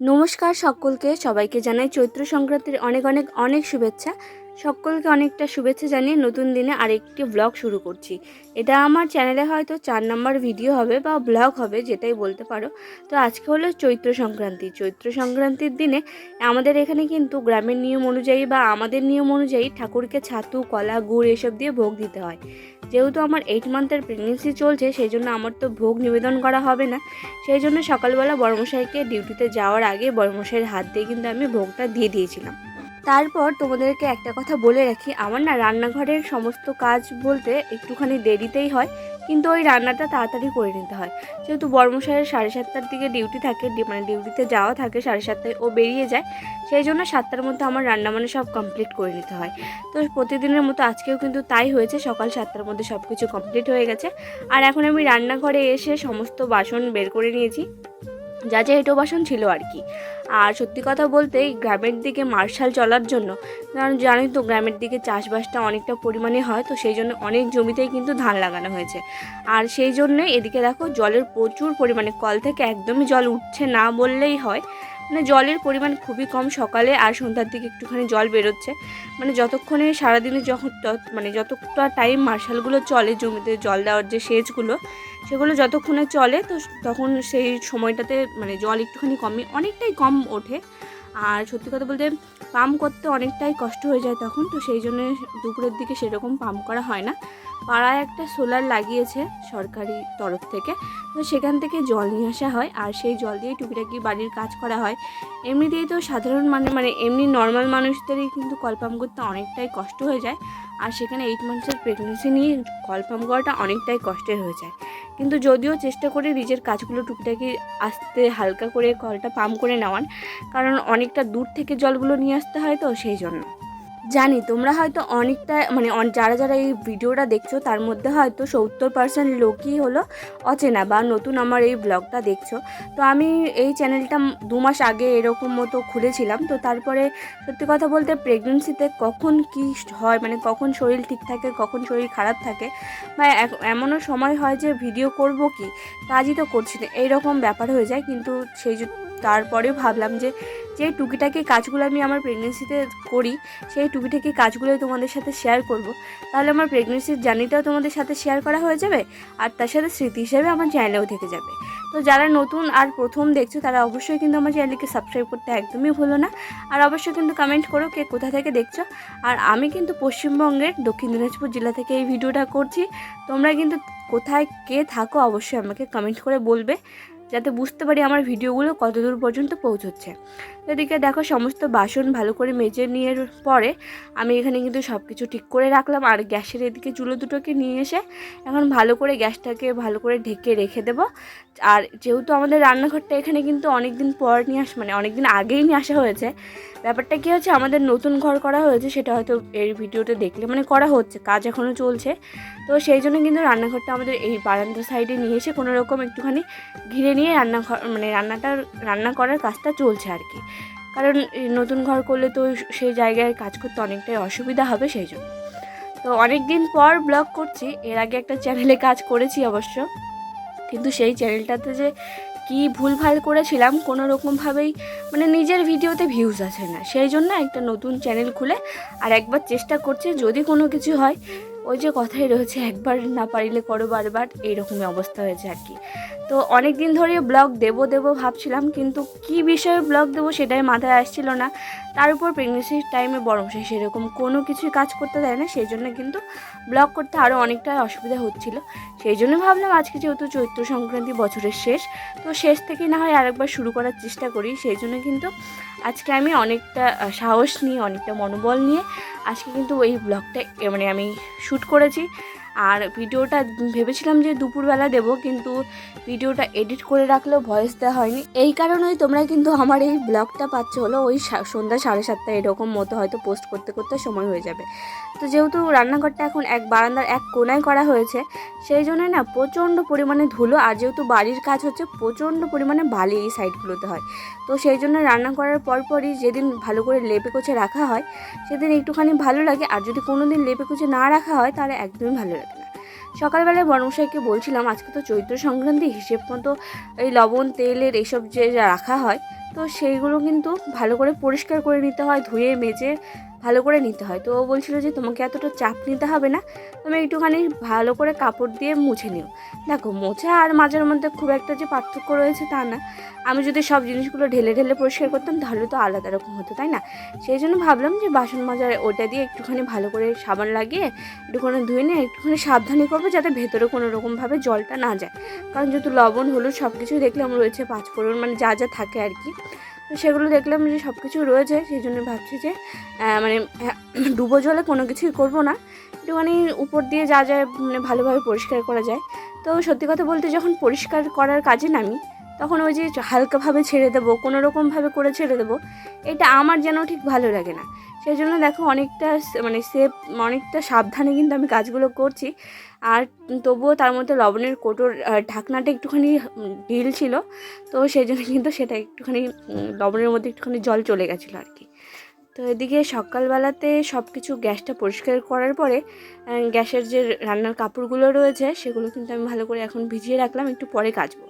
নমস্কার সকলকে সবাইকে জানাই চৈত্র সংক্রান্তির অনেক অনেক অনেক শুভেচ্ছা। সকলকে অনেকটা শুভেচ্ছা জানিয়ে নতুন দিনে আরেকটি ব্লগ শুরু করছি। এটা আমার চ্যানেলে হয়তো চার নম্বর ভিডিও হবে বা ব্লগ হবে, যেটাই বলতে পারো। তো আজকে হলো চৈত্র সংক্রান্তি। চৈত্র সংক্রান্তির দিনে আমাদের এখানে কিন্তু গ্রামের নিয়ম অনুযায়ী বা আমাদের নিয়ম অনুযায়ী ঠাকুরকে ছাতু, কলা, গুড় এসব দিয়ে ভোগ দিতে হয়। যেহেতু আমার এইট মান্থের প্রেগনেন্সি চলছে সেই জন্য আমার তো ভোগ নিবেদন করা হবে না। সেই জন্য সকালবেলা বড়মশাইকে ডিউটিতে যাওয়ার আগে বড়মশাইয়ের হাত দিয়ে কিন্তু আমি ভোগটা দিয়ে দিয়েছিলাম। তারপর তোমাদেরকে একটা কথা বলে রাখি, আমার না রান্নাঘরের সমস্ত কাজ বলতে একটুখানি দেরিতেই হয়, কিন্তু ওই রান্নাটা তাড়াতাড়ি করে নিতে হয়। যেহেতু বর্মশাহের সাড়ে সাতটার দিকে ডিউটি থাকে মানে ডিউটিতে যাওয়া থাকে, সাড়ে সাতটায় ও বেরিয়ে যায়, সেই জন্য সাতটার মধ্যে আমার রান্না মানে সব কমপ্লিট করে নিতে হয়। তো প্রতিদিনের মতো আজকেও কিন্তু তাই হয়েছে, সকাল সাতটার মধ্যে সব কিছু কমপ্লিট হয়ে গেছে। আর এখন আমি রান্নাঘরে এসে সমস্ত বাসন বের করে নিয়েছি। যা যা এটো বাসন ছিল আর কি। আর সত্যি কথা বলতে গ্রামের দিকে মার্শাল চলার জন্য, কারণ জানি তো গ্রামের দিকে চাষবাসটা অনেকটা পরিমাণে হয়, তো সেই জন্য অনেক জমিতেই কিন্তু ধান লাগানো হয়েছে। আর সেই জন্যে এদিকে দেখো জলের প্রচুর পরিমাণে, কল থেকে একদমই জল উঠছে না বললেই হয়। মানে জলের পরিমাণ খুবই কম সকালে আর সন্ধ্যার দিকে একটুখানি জল বেরোচ্ছে। মানে যতক্ষণে সারাদিনে যখন মানে যতটা টাইম মার্শালগুলো চলে জমিতে জল দেওয়ার যে সেচগুলো, সেগুলো যতক্ষণে চলে তো তখন সেই সময়টাতে মানে জল একটুখানি কমে, অনেকটাই কম ওঠে। আর সত্যি কথা বলতে পাম্প করতে অনেকটাই কষ্ট হয়ে যায় তখন, তো সেই জন্য দুপুরের দিকে সেরকম পাম্প করা হয় না। পাড়ায় একটা সোলার লাগিয়েছে সরকারি তরফ থেকে, তো সেখান থেকে জল নিয়ে আসা হয়। আর সেই জল দিয়ে টুকিটাকি বাড়ির কাজ করা হয়। এমনিতেই তো সাধারণ মানে মানে এমনি নর্মাল মানুষদেরই কিন্তু কল পাম্প করতে অনেকটাই কষ্ট হয়ে যায়। আর সেখানে এইট মান্থসের প্রেগনেন্সি নিয়ে কল পাম্প করাটা অনেকটাই কষ্টের হয়ে যায়। কিন্তু যদিও চেষ্টা করে নিজের কাজগুলো টুকটাকি আসতে হালকা করে কলটা পাম্প করে নেওয়ার কারণ অনেকটা দূর থেকে জলগুলো নিয়ে আসতে হয় তো সেই জন্য। জানি, তোমরা হয়তো অনেকটা মানে যারা যারা এই ভিডিওটা দেখছ, তার মধ্যে হয়তো সত্তর পার্সেন্ট লোকই হলো অচেনা বা নতুন আমার এই ব্লগটা দেখছ। তো আমি এই চ্যানেলটা দু মাস আগে এরকম মতো খুলেছিলাম। তো তারপরে সত্যি কথা বলতে প্রেগনেন্সিতে কখন কি হয় মানে কখন শরীর ঠিক থাকে, কখন শরীর খারাপ থাকে, বা এমনও সময় হয় যে ভিডিও করব কি, কাজই তো করছি না, এইরকম ব্যাপার হয়ে যায়। কিন্তু সেই তারপরেও ভাবলাম যে যে টুকিটাকি কাজগুলো আমি আমার প্রেগনেন্সিতে করি, সেই টুকিটাকি কাজগুলোই তোমাদের সাথে শেয়ার করব। তাহলে আমার প্রেগনেন্সির জার্নিটাও তোমাদের সাথে শেয়ার করা হয়ে যাবে, আর তার সাথে স্মৃতি হিসেবে আমার চ্যানেলেও থেকে যাবে। তো যারা নতুন আর প্রথম দেখছ, তারা অবশ্যই কিন্তু আমার চ্যানেলকে সাবস্ক্রাইব করতে একদমই ভুলো না। আর অবশ্যই কিন্তু কমেন্ট করো কে কোথা থেকে দেখছ। আর আমি কিন্তু পশ্চিমবঙ্গের দক্ষিণ দিনাজপুর জেলা থেকে এই ভিডিওটা করছি। তোমরা কিন্তু কোথায় কে থাকো অবশ্যই আমাকে কমেন্ট করে বলবে। যাতে বুঝতে পারি আমার ভিডিওগুলো কতদূর পর্যন্ত পৌঁছচ্ছে। এদিকে দেখো সমস্ত বাসন ভালো করে মেজে নিয়ে পরে আমি এখানে কিন্তু সব কিছু ঠিক করে রাখলাম। আর গ্যাসের এদিকে চুলো দুটোকে নিয়ে এসে এখন ভালো করে গ্যাসটাকে ভালো করে ঢেকে রেখে দেবো। আর যেহেতু আমাদের রান্নাঘরটা এখানে কিন্তু অনেক দিন পর নিয়ে আস মানে অনেক দিন আগেই নিয়ে আসা হয়েছে। ব্যাপারটা কী হচ্ছে, আমাদের নতুন ঘর করা হয়েছে, সেটা হয়তো এই ভিডিওতে দেখলে মানে করা হচ্ছে, কাজ এখনও চলছে। তো সেই জন্য কিন্তু রান্নাঘরটা আমাদের এই বারান্দার সাইডে নিয়ে এসে কোনো রকম একটুখানি ঘিরে নিয়ে রান্নাঘর মানে রান্নাটা রান্না করার কাজটা চলছে আর কি। কারণ নতুন ঘর করলে তো সেই জায়গায় কাজ করতে অনেকটাই অসুবিধা হবে সেই জন্য। তো অনেক দিন পর ব্লগ করছি, এর আগে একটা চ্যানেলে কাজ করেছি অবশ্য। কিন্তু সেই চ্যানেলটাতে যে কি ভুলভাল করেছিলাম, কোনো রকমভাবেই মানে নিজের ভিডিওতে ভিউজ আসে না। সেই জন্য একটা নতুন চ্যানেল খুলে আর একবার চেষ্টা করছি যদি কোনো কিছু হয়। ওই যে কথাই রয়েছে, একবার না পারিলে করো বারবার, এইরকমই অবস্থা হয়েছে আর কি। তো অনেক দিন ধরে ব্লগ দেবো দেবো ভাবছিলাম, কিন্তু কি বিষয়ে ব্লগ দেবো সেটাই মাথায় আসছিল না। তার উপর প্রেগনেন্সির টাইমে বরং সে সেরকম কোনো কিছুই কাজ করতে দেয় না, সেই জন্য কিন্তু ব্লগ করতে আরও অনেকটা অসুবিধা হচ্ছিল। সেই জন্য ভাবলাম আজকে যেহেতু চৈত্র সংক্রান্তি বছরের শেষ, তো শেষ থেকে না হয় আরেকবার শুরু করার চেষ্টা করি। সেই জন্য কিন্তু আজকে আমি অনেকটা সাহস নিয়ে, অনেকটা মনোবল নিয়ে আজকে কিন্তু এই ব্লগটা মানে আমি শ্যুট করেছি। আর ভিডিওটা ভেবেছিলাম যে দুপুরবেলা দেব, কিন্তু ভিডিওটা এডিট করে রাখলেও ভয়েস দেওয়া হয়নি। এই কারণেই তোমরা কিন্তু আমার এই ব্লগটা পাচ্ছ হলো ওই সন্ধ্যা সাড়ে সাতটা এরকম মতো হয়তো পোস্ট করতে করতে সময় হয়ে যাবে। তো যেহেতু রান্নাঘরটা এখন এক, বারান্দার এক কোনায় করা হয়েছে, সেই জন্য না প্রচণ্ড পরিমাণে ধুলো, আর যেহেতু বাড়ির কাজ হচ্ছে, প্রচণ্ড পরিমাণে বালি এই সাইডগুলোতে হয়। তো সেই জন্য রান্না করার পরপরই যেদিন ভালো করে লেপে কোচে রাখা হয়, সেদিন একটুখানি ভালো লাগে, আর যদি কোনো দিন লেপে কুচে না রাখা হয়, তাহলে একদমই ভালো লাগে সকালবেলায় বর্মশাইকে বলছিলাম, আজকে তো চৈত্র সংক্রান্তি, হিসেব মতো এই লবণ, তেলের এইসব যে যা রাখা হয়, তো সেইগুলো কিন্তু ভালো করে পরিষ্কার করে নিতে হয়, ধুয়ে, মেজে ভালো করে নিতে হয়। তো ও বলছিল যে, তোমাকে এতটা চাপ নিতে হবে না। তুমি একটুখানি ভালো করে কাপড় দিয়ে মুছে নিও। দেখো, মোছা আর মাজার মধ্যে খুব একটা যে পার্থক্য রয়েছে তা না। আমি যদি সব জিনিসগুলো ঢেলে ঢেলে পরিষ্কার করতাম, তাহলে তো আলাদা রকম হতো, তাই না? সেই জন্য ভাবলাম যে, বাসন মাজার ওটা দিয়ে একটুখানি ভালো করে সাবান লাগিয়ে একটুখানি ধুয়ে নিয়ে একটুখানি সাবধানে করব, যাতে ভেতরে কোনো রকমভাবে জলটা না যায়। কারণ যেহেতু লবণ, হলুদ সব কিছুই দেখলাম রয়েছে পাঁচ পাঁচফোড়ন মানে যা যা থাকে আর কি। সেগুলো দেখলাম যে সব কিছু রয়েছে সেই জন্য ভাবছি যে মানে আহ, ডুবো জলে কোনো কিছুই করব না। একটুখানি উপর দিয়ে যা যা মানে ভালোভাবে পরিষ্কার করা যায়। তো সত্যি কথা বলতে যখন পরিষ্কার করার কাজে নামি তখন ওই যে হালকাভাবে ছেড়ে দেবো কোনো রকমভাবে করে ছেড়ে দেবো এটা আমার যেন ঠিক ভালো লাগে না। সেই জন্য দেখো অনেকটা মানে সেফ অনেকটা সাবধানে কিন্তু আমি কাজগুলো করছি। আর তবুও তার মধ্যে লবণের কোটোর ঢাকনাটা একটুখানি ঢিল ছিল। তো সেই জন্য কিন্তু সেটা একটুখানি লবণের মধ্যে একটুখানি জল চলে গেছিল আর কি। তো এদিকে সকালবেলাতে সব কিছু গ্যাসটা পরিষ্কার করার পরে গ্যাসের যে রান্নার কাপড়গুলো রয়েছে সেগুলো কিন্তু আমি ভালো করে এখন ভিজিয়ে রাখলাম, একটু পরে কাচবো।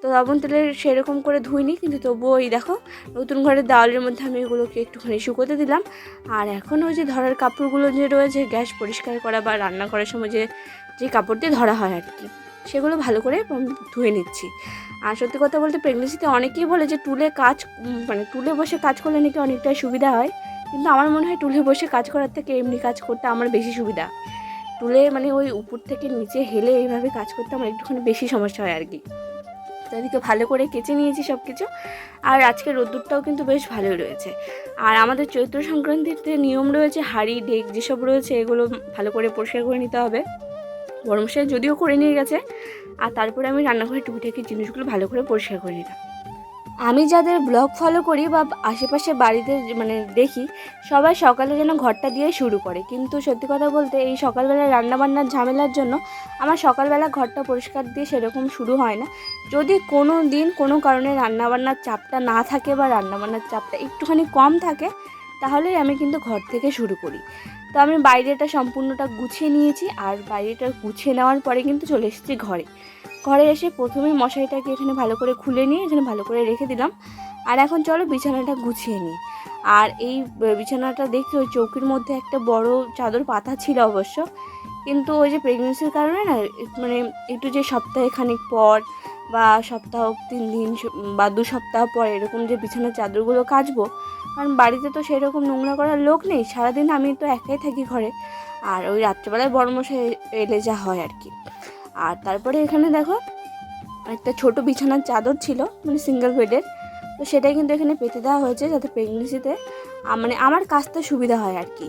তো লবণ তেলের সেরকম করে ধুইনি, কিন্তু তবুও এই দেখো, নতুন ঘরের দেওয়ালের মধ্যে আমি এগুলোকে একটুখানি শুকোতে দিলাম। আর এখন ওই যে ধরার কাপড়গুলো যে রয়েছে, গ্যাস পরিষ্কার করা বা রান্না করার সময় যে যে কাপড় দিয়ে ধরা হয় আর কি, সেগুলো ভালো করে ধুয়ে নিচ্ছি। আর সত্যি কথা বলতে প্রেগনেন্সিতে অনেকেই বলে যে, টুলে কাজ মানে টুলে বসে কাজ করলে নাকি অনেকটাই সুবিধা হয়। কিন্তু আমার মনে হয় টুলে বসে কাজ করার থেকে এমনি কাজ করতে আমার বেশি সুবিধা। টুলে মানে ওই উপর থেকে নিচে হেলে এইভাবে কাজ করতে আমার একটুখানি বেশি সমস্যা হয় আর কি। তো এদিকে ভালো করে কেচে নিয়েছি সব কিছু আর আজকে রোদ্দুরটাও কিন্তু বেশ ভালোই রয়েছে। আর আমাদের চৈত্র সংক্রান্তিতে নিয়ম রয়েছে, হাঁড়ি, ডেক যেসব রয়েছে এগুলো ভালো করে পরিষ্কার করে নিতে হবে। গরমশাই যদিও করে নিয়ে গেছে, আর তারপরে আমি রান্নাঘরে টুকিটাকি জিনিসগুলো ভালো করে পরিষ্কার করে নিলাম। আমি যাদের ব্লগ ফলো করি বা আশেপাশে বাড়িতে মানে দেখি, সবাই সকালে যেন ঘরটা দিয়ে শুরু করে। কিন্তু সত্যি কথা বলতে এই সকালবেলা রান্নাবান্নার ঝামেলার জন্য আমার সকালবেলা ঘরটা পরিষ্কার দিয়ে সেরকম শুরু হয় না। যদি কোনো দিন কোনো কারণে রান্নাবান্নার চাপটা না থাকে বা রান্নাবান্নার চাপটা একটুখানি কম থাকে, তাহলেই আমি কিন্তু ঘর থেকে শুরু করি। তো আমি বাইরেটা সম্পূর্ণটা গুছিয়ে নিয়েছি, আর বাইরেটা গুছিয়ে নেওয়ার পরে কিন্তু চলে এসেছি ঘরে। ঘরে এসে প্রথমেই মশারিটাকে এখানে ভালো করে খুলে নিয়ে এখানে ভালো করে রেখে দিলাম। আর এখন চলো বিছানাটা গুছিয়ে নিই। আর এই বিছানাটা দেখতে ওই চৌকির মধ্যে একটা বড় চাদর পাতা ছিল অবশ্য। কিন্তু ওই যে প্রেগনেন্সির কারণে না মানে একটু যে সপ্তাহে খানিক পর বা সপ্তাহ, তিন দিন বা দু সপ্তাহ পর এরকম যে বিছানার চাদরগুলো কাচবো, কারণ বাড়িতে তো সেরকম নোংরা করার লোক নেই, সারাদিন আমি তো একাই থাকি ঘরে। আর ওই রাত্রেবেলায় বড় মশাই এলে যা হয় আর কি। আর তারপরে এখানে দেখো একটা ছোট বিছানার চাদর ছিল মানে সিঙ্গেল বেডের তো সেটাই কিন্তু এখানে পেতে দেওয়া হয়েছে যাতে প্রেগনেন্সিতে মানে আমার কাজটা সুবিধা হয় আর কি।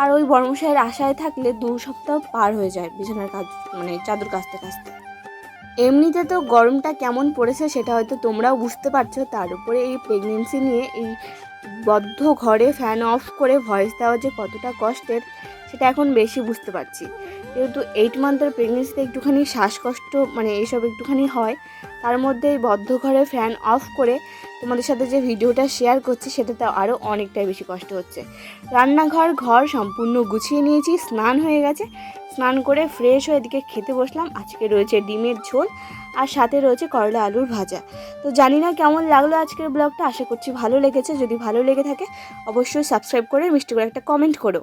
আর ওই বর্মশাইয়ের আশায় থাকলে দু সপ্তাহ পার হয়ে যায় বিছানার কাজ মানে চাদর কাচতে কাচতে। এমনিতে তো গরমটা কেমন পড়েছে সেটা হয়তো তোমরাও বুঝতে পারছ, তার উপরে এই প্রেগনেন্সি নিয়ে এই বদ্ধ ঘরে ফ্যান অফ করে ভয়েস দেওয়া যে কতটা কষ্টের, সেটা এখন বেশি বুঝতে পারছি। যেহেতু এইট মান্থের প্রেগনেন্সিতে একটুখানি শ্বাসকষ্ট মানে এইসব একটুখানি হয়, তার মধ্যে বদ্ধ ঘরে ফ্যান অফ করে তোমাদের সাথে যে ভিডিওটা শেয়ার করছি, সেটাতে আরও অনেকটাই বেশি কষ্ট হচ্ছে। রান্নাঘর, ঘর সম্পূর্ণ গুছিয়ে নিয়েছি, স্নান হয়ে গেছে। স্নান করে ফ্রেশ হয়ে এদিকে খেতে বসলাম। আজকে রয়েছে ডিমের ঝোল আর সাথে রয়েছে করলা আলুর ভাজা। তো জানি না কেমন লাগল আজকের ব্লগটা আশা করছি ভালো লেগেছে। যদি ভালো লেগে থাকে, অবশ্যই সাবস্ক্রাইব করে মিষ্টি করে একটা কমেন্ট করো।